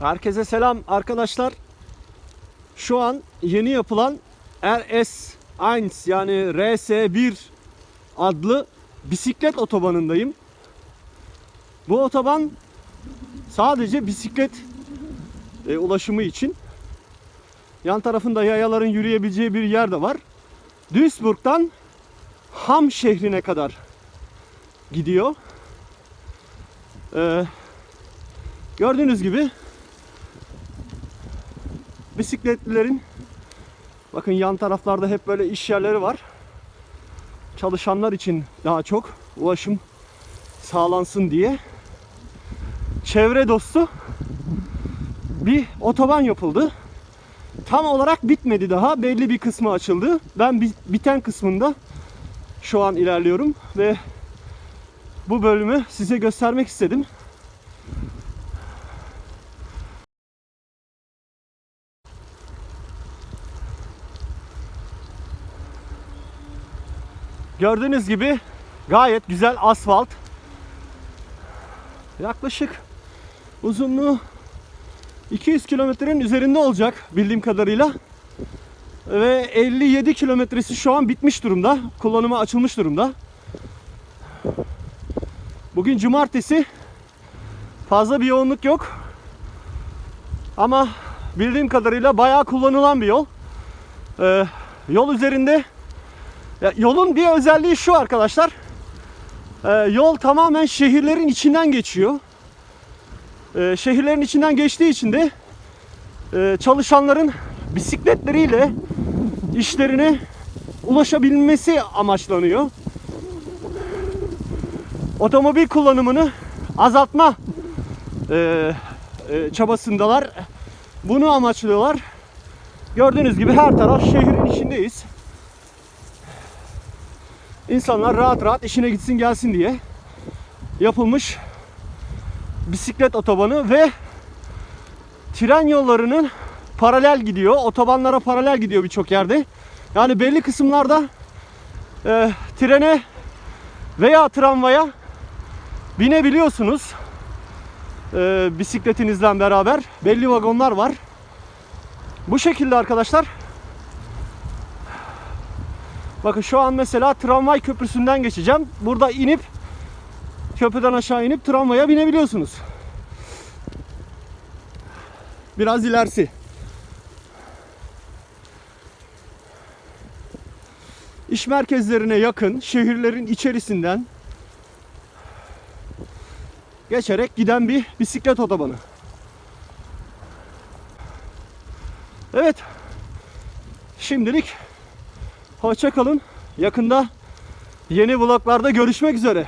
Herkese selam arkadaşlar. Şu an yeni yapılan RS1 yani RS1 adlı bisiklet otobanındayım. Bu otoban sadece bisiklet e, ulaşımı için. Yan tarafında yayaların yürüyebileceği bir yer de var. Duisburg'dan Ham şehrine kadar gidiyor. Ee, gördüğünüz gibi bisikletlilerin bakın yan taraflarda hep böyle iş yerleri var. Çalışanlar için daha çok ulaşım sağlansın diye çevre dostu bir otoban yapıldı. Tam olarak bitmedi daha. Belli bir kısmı açıldı. Ben bi- biten kısmında şu an ilerliyorum ve bu bölümü size göstermek istedim. Gördüğünüz gibi gayet güzel asfalt. Yaklaşık uzunluğu 200 kilometrenin üzerinde olacak bildiğim kadarıyla. Ve 57 kilometresi şu an bitmiş durumda. Kullanıma açılmış durumda. Bugün cumartesi. Fazla bir yoğunluk yok. Ama bildiğim kadarıyla bayağı kullanılan bir yol. Ee, yol üzerinde ya yolun bir özelliği şu arkadaşlar. Ee, yol tamamen şehirlerin içinden geçiyor. Ee, şehirlerin içinden geçtiği için de e, çalışanların bisikletleriyle işlerine ulaşabilmesi amaçlanıyor. Otomobil kullanımını azaltma e, e, çabasındalar. Bunu amaçlıyorlar. Gördüğünüz gibi her taraf şehrin içindeyiz. İnsanlar rahat rahat işine gitsin gelsin diye yapılmış bisiklet otobanı ve tren yollarının paralel gidiyor. Otobanlara paralel gidiyor birçok yerde. Yani belli kısımlarda e, trene veya tramvaya binebiliyorsunuz. E, bisikletinizden beraber belli vagonlar var. Bu şekilde arkadaşlar. Bakın şu an mesela tramvay köprüsünden geçeceğim. Burada inip köprüden aşağı inip tramvaya binebiliyorsunuz. Biraz ilerisi. İş merkezlerine yakın şehirlerin içerisinden geçerek giden bir bisiklet otobanı. Evet. Şimdilik hoşça kalın. Yakında yeni vloglarda görüşmek üzere.